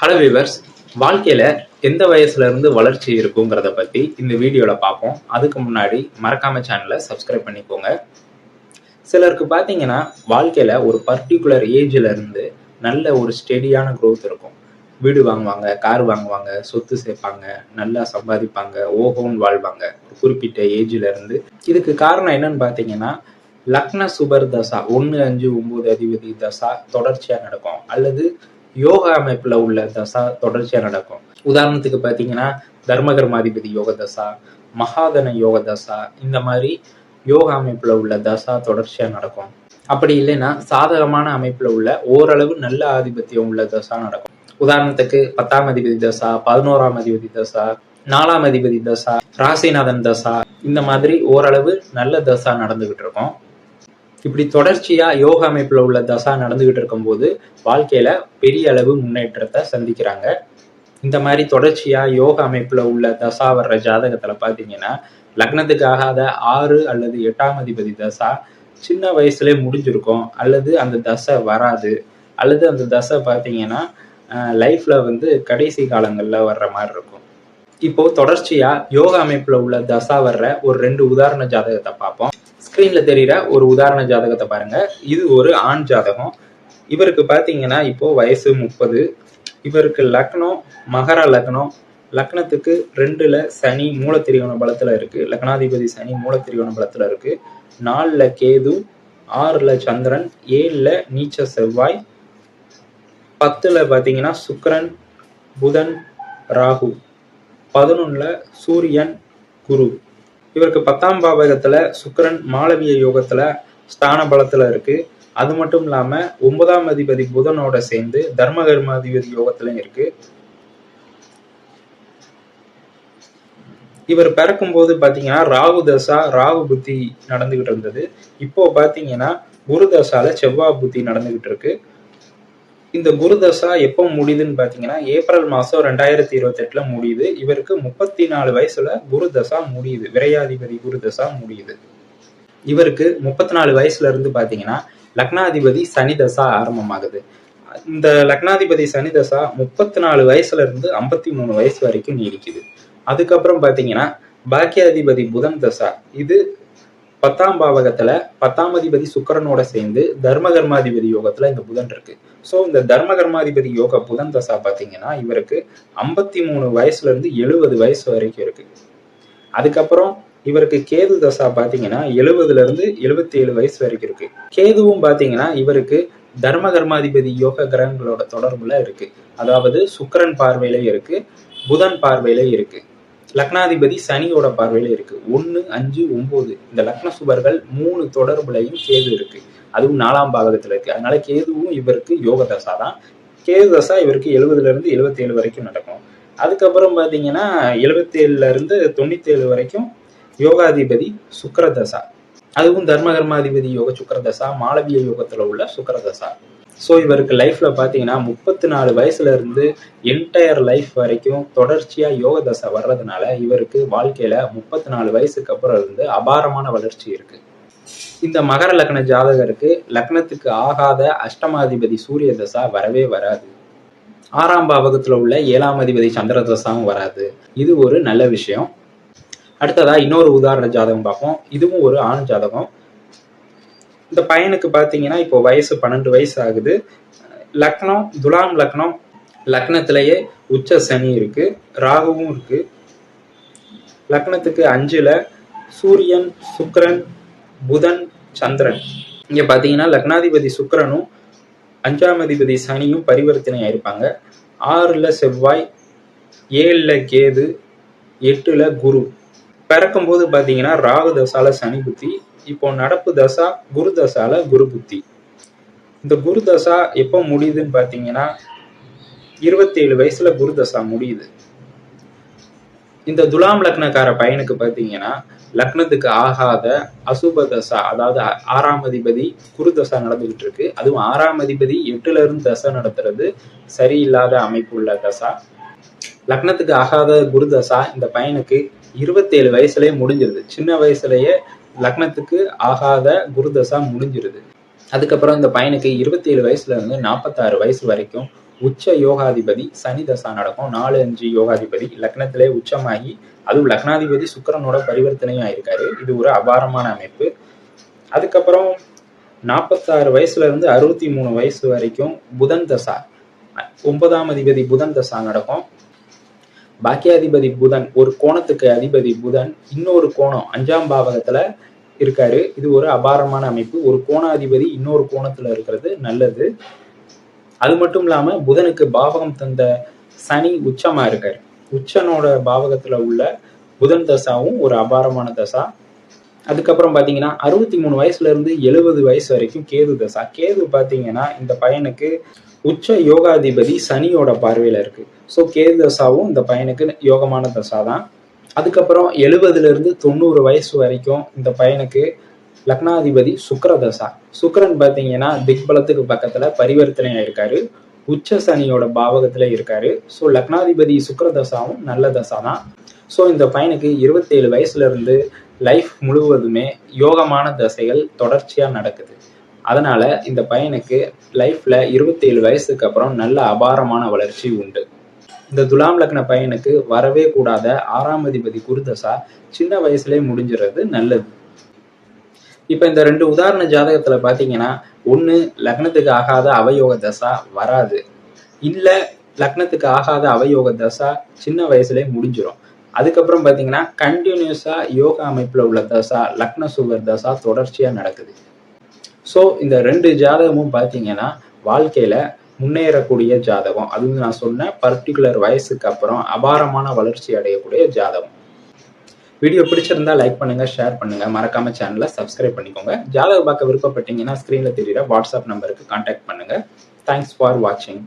Hello viewers வாழ்க்கையில எந்த வயசுல இருந்து வளர்ச்சி இருக்குங்கிறத பற்றி இந்த வீடியோவில் பார்ப்போம். அதுக்கு முன்னாடி மறக்காம சேனலை சப்ஸ்கிரைப் பண்ணிக்கோங்க. சிலருக்கு பார்த்தீங்கன்னா வாழ்க்கையில ஒரு பர்டிகுலர் ஏஜ்ல இருந்து நல்ல ஒரு ஸ்டெடியான க்ரோத் இருக்கும். வீடு வாங்குவாங்க கார் வாங்குவாங்க சொத்து சேர்ப்பாங்க நல்லா சம்பாதிப்பாங்க ஓஹோன்னு வாழ்வாங்க. ஒரு குறிப்பிட்ட ஏஜ்ல இருந்து. இதுக்கு காரணம் என்னன்னு பார்த்தீங்கன்னா லக்ன சுபர் தசா ஒன்று அஞ்சு ஒம்பது அதிபதி தசா தொடர்ச்சியாக நடக்கும். அல்லது யோகா அமைப்புல உள்ள தசா தொடர்ச்சியா நடக்கும். உதாரணத்துக்கு பார்த்தீங்கன்னா தர்மகர்மாதிபதி யோக தசா மகாதன யோக தசா இந்த மாதிரி யோகா அமைப்புல உள்ள தசா தொடர்ச்சியா நடக்கும். அப்படி இல்லைன்னா சாதகமான அமைப்புல உள்ள ஓரளவு நல்ல ஆதிபத்தியம் உள்ள தசா நடக்கும். உதாரணத்துக்கு பத்தாம் அதிபதி தசா பதினோராம் அதிபதி தசா நாலாம் அதிபதி தசா ராசிநாதன் தசா இந்த மாதிரி ஓரளவு நல்ல தசா நடந்துகிட்டு இருக்கும். இப்படி தொடர்ச்சியா யோகா அமைப்புல உள்ள தசா நடந்துகிட்டு இருக்கும்போது வாழ்க்கையில பெரிய அளவு முன்னேற்றத்தை சந்திக்கிறாங்க. இந்த மாதிரி தொடர்ச்சியா யோகா அமைப்புல உள்ள தசா வர்ற ஜாதகத்துல பாத்தீங்கன்னா லக்னத்துக்கு ஆகாத ஆறு அல்லது எட்டாம் அதிபதி தசா சின்ன வயசுலேயே முடிஞ்சிருக்கும். அல்லது அந்த தசை வராது. அல்லது அந்த தசை பார்த்தீங்கன்னா லைஃப்ல வந்து கடைசி காலங்கள்ல வர்ற மாதிரி இருக்கும். இப்போ தொடர்ச்சியா யோகா அமைப்புல உள்ள தசா வர்ற ஒரு ரெண்டு உதாரண ஜாதகத்தை பார்ப்போம். ஸ்க்ரீன்ல தெரியுற ஒரு உதாரண ஜாதகத்தை பாருங்க. இது ஒரு ஆண் ஜாதகம். இவருக்கு பார்த்தீங்கன்னா இப்போ வயசு முப்பது. இவருக்கு லக்னம் மகர லக்னம். லக்னத்துக்கு ரெண்டுல சனி மூலத்திரிகோண பலத்துல இருக்கு. லக்னாதிபதி சனி மூலத்திரிகோண பலத்துல இருக்கு. நாலுல கேது ஆறுல சந்திரன் ஏழுல நீச்ச செவ்வாய் பத்துல பாத்தீங்கன்னா சுக்கரன் புதன் ராகு. பதினொன்னுல சூரியன் குரு. இவருக்கு பத்தாம் பாவகத்துல சுக்கிரன் மாளவிய யோகத்துல ஸ்தான பலத்துல இருக்கு. அது மட்டும் இல்லாம ஒன்பதாம் அதிபதி புதனோட சேர்ந்து தர்மகர்மாதிபதி யோகத்திலும் இருக்கு. இவர் பிறக்கும்போது பாத்தீங்கன்னா ராகு தசா ராகு புத்தி நடந்துகிட்டு இருந்தது. இப்போ பாத்தீங்கன்னா குரு தசால செவ்வாய் புத்தி நடந்துகிட்டு இருக்கு. இந்த குரு தசா எப்போ முடியுதுன்னு பார்த்தீங்கன்னா ஏப்ரல் மாசம் ரெண்டாயிரத்தி இருபத்தெட்டில் முடியுது. இவருக்கு முப்பத்தி நாலு வயசுல குரு தசா முடியுது. விரையாதிபதி குரு தசா முடியுது. இவருக்கு முப்பத்தி நாலு வயசுல இருந்து பார்த்தீங்கன்னா லக்னாதிபதி சனி தசா ஆரம்பமாகுது. இந்த லக்னாதிபதி சனி தசா முப்பத்தி நாலு வயசுல இருந்து ஐம்பத்தி மூணு வயசு வரைக்கும் நீடிக்குது. அதுக்கப்புறம் பாத்தீங்கன்னா பாக்கியாதிபதி புதன் தசா. இது பத்தாம் பாவகத்துல பத்தாம் அதிபதி சுக்கரனோட சேர்ந்து தர்மகர்மாதிபதி யோகத்துல இந்த புதன் இருக்கு. ஸோ இந்த தர்மகர்மாதிபதி யோக புதன் தசா பாத்தீங்கன்னா இவருக்கு ஐம்பத்தி மூணு வயசுல இருந்து எழுபது வயசு வரைக்கும் இருக்கு. அதுக்கப்புறம் இவருக்கு கேது தசா பாத்தீங்கன்னா எழுபதுல இருந்து எழுபத்தி ஏழு வயசு வரைக்கும் இருக்கு. கேதுவும் பாத்தீங்கன்னா இவருக்கு தர்மகர்மாதிபதி யோக கிரகங்களோட தொடர்புல இருக்கு. அதாவது சுக்கரன் பார்வையில இருக்கு புதன் பார்வையில இருக்கு. லக்னாதிபதி சனியோட பார்வையில இருக்கு. ஒன்னு அஞ்சு ஒன்பது இந்த லக்ன சுபர்கள் மூணு தொடர்புலையும் கேது இருக்கு. அதுவும் நாலாம் பாகத்துல இருக்கு. அதனால கேதுவும் இவருக்கு யோக தசா தான். கேது தசா இவருக்கு எழுபதுல இருந்து எழுபத்தி ஏழு வரைக்கும் நடக்கும். அதுக்கப்புறம் பாத்தீங்கன்னா எழுபத்தி ஏழுல இருந்து தொண்ணூத்தி ஏழு வரைக்கும் யோகாதிபதி சுக்கர தசா. அதுவும் தர்மகர்மாதிபதி யோக சுக்கரதசா மாளவிய யோகத்துல உள்ள சுக்கரதசா ஸோ இவருக்கு லைஃப்ல பார்த்தீங்கன்னா முப்பத்தி நாலு வயசுல இருந்து என்டையர் லைஃப் வரைக்கும் தொடர்ச்சியா யோக தசை வர்றதுனால இவருக்கு வாழ்க்கையில முப்பத்தி நாலு வயசுக்கு அப்புறம் இருந்து அபாரமான வளர்ச்சி இருக்கு. இந்த மகர லக்ன ஜாதகருக்கு லக்னத்துக்கு ஆகாத அஷ்டமாதிபதி சூரிய தசா வரவே வராது. ஆறாம் பாவகத்தில் உள்ள ஏழாம் அதிபதி சந்திர தசாவும் வராது. இது ஒரு நல்ல விஷயம். அடுத்ததா இன்னொரு உதாரண ஜாதகம் பார்ப்போம். இதுவும் ஒரு ஆண் ஜாதகம். இந்த பையனுக்கு பார்த்தீங்கன்னா இப்போ வயசு பன்னெண்டு வயசு ஆகுது. லக்னம் துலாம் லக்னம் லக்னத்திலேயே உச்ச சனி இருக்கு ராகுவும் இருக்கு. லக்னத்துக்கு அஞ்சுல சூரியன் சுக்கரன் புதன் சந்திரன். இங்க பாத்தீங்கன்னா லக்னாதிபதி சுக்கரனும் அஞ்சாம் அதிபதி சனியும் பரிவர்த்தனை ஆயிருப்பாங்க. ஆறுல செவ்வாய் ஏழுல கேது எட்டுல குரு. பிறக்கும்போது பார்த்தீங்கன்னா ராகு தசால சனி புத்தி இப்போ நடப்பு தசா குரு தசால குரு புத்தி. இந்த குரு தசா எப்போ முடியுதுன்னு பார்த்தீங்கன்னா இருபத்தி ஏழு வயசுல குரு தசா முடியுது. இந்த துலாம் லக்னக்கார பையனுக்கு பாத்தீங்கன்னா லக்னத்துக்கு ஆகாத அசுப தசா அதாவது ஆறாம் அதிபதி குரு தசா நடந்துகிட்டு இருக்கு. அதுவும் ஆறாம் அதிபதி எட்டுல இருந்து தசை நடத்துறது சரியில்லாத அமைப்பு உள்ள தசா. லக்னத்துக்கு ஆகாத குருதசா இந்த பையனுக்கு இருபத்தேழு வயசுலயே முடிஞ்சிருது. சின்ன வயசுலயே லக்னத்துக்கு ஆகாத குருதசா முடிஞ்சிருது. அதுக்கப்புறம் இந்த பையனுக்கு இருபத்தி ஏழு வயசுல இருந்து நாற்பத்தாறு வயசு வரைக்கும் உச்ச யோகாதிபதி சனி தசா நடக்கும். நாலு அஞ்சு யோகாதிபதி லக்னத்திலே உச்சமாகி அதுவும் லக்னாதிபதி சுக்கிரனோட பரிவர்த்தனையும் ஆயிருக்காரு இது ஒரு அபாரமான அமைப்பு. அதுக்கப்புறம் நாற்பத்தாறு வயசுல இருந்து அறுபத்தி மூணு வயசு வரைக்கும் புதன் தசா ஒன்பதாம் அதிபதி புதன் தசா நடக்கும். பாக்கியாதிபதி புதன் ஒரு கோணத்துக்கு அதிபதி புதன் இன்னொரு கோணம் அஞ்சாம் பாவகத்துல இருக்காரு. இது ஒரு அபாரமான அமைப்பு. ஒரு கோணாதிபதி இன்னொரு கோணத்துல இருக்கிறது நல்லது. அது மட்டும் இல்லாம புதனுக்கு பாவகம் தந்த சனி உச்சமா இருக்காரு. உச்சனோட பாவகத்துல உள்ள புதன் தசாவும் ஒரு அபாரமான தசா. அதுக்கப்புறம் பார்த்தீங்கன்னா அறுபத்தி மூணு வயசுல இருந்து எழுபது வயசு வரைக்கும் கேது தசா. கேது பார்த்தீங்கன்னா இந்த பையனுக்கு உச்ச யோகாதிபதி சனியோட பார்வையில் இருக்கு. ஸோ கேது தசாவும் இந்த பையனுக்கு யோகமான தசா தான். அதுக்கப்புறம் எழுபதுலேருந்து தொண்ணூறு வயசு வரைக்கும் இந்த பையனுக்கு லக்னாதிபதி சுக்கர தசா. சுக்கரன் பார்த்தீங்கன்னா திக்பலத்துக்கு பக்கத்தில் பரிவர்த்தனை ஆயிருக்காரு உச்ச சனியோட பாவகத்தில் இருக்காரு. ஸோ லக்னாதிபதி சுக்கர தசாவும் நல்ல தசா தான். ஸோ இந்த பையனுக்கு இருபத்தேழு வயசுலேருந்து லைஃப் முழுவதுமே யோகமான தசைகள் தொடர்ச்சியாக நடக்குது. அதனால இந்த பையனுக்கு லைஃப்ல இருபத்தேழு வயசுக்கு அப்புறம் நல்ல அபாரமான வளர்ச்சி உண்டு. இந்த துலாம் லக்ன பையனுக்கு வரவே கூடாத ஆறாம் அதிபதி குருதசா சின்ன வயசுலேயே முடிஞ்சிறது நல்லது. இப்போ இந்த ரெண்டு உதாரண ஜாதகத்தில் பார்த்தீங்கன்னா ஒன்று லக்னத்துக்கு ஆகாத அவயோக தசா வராது. இல்லை லக்னத்துக்கு ஆகாத அவயோக தசா சின்ன வயசுலேயே முடிஞ்சிடும் அதுக்கப்புறம் பார்த்தீங்கன்னா கண்டினியூஸாக யோகா அமைப்பில் உள்ள தசா லக்ன சுகர் தசா தொடர்ச்சியாக நடக்குது. ஸோ இந்த ரெண்டு ஜாதகமும் பார்த்தீங்கன்னா வாழ்க்கையில் முன்னேறக்கூடிய ஜாதகம். அதுவும் நான் சொன்ன பர்டிகுலர் வயசுக்கு அப்புறம் அபாரமான வளர்ச்சி அடையக்கூடிய ஜாதகம். வீடியோ பிடிச்சிருந்தா லைக் பண்ணுங்க ஷேர் பண்ணுங்க. மறக்காம சேனலை சப்ஸ்கிரைப் பண்ணிக்கோங்க. ஜாதகம் பார்க்க விருப்பப்பட்டீங்கன்னா ஸ்க்ரீனில் தெரியுற வாட்ஸ்அப் நம்பருக்கு கான்டாக்ட் பண்ணுங்க. தேங்க்ஸ் ஃபார் வாட்சிங்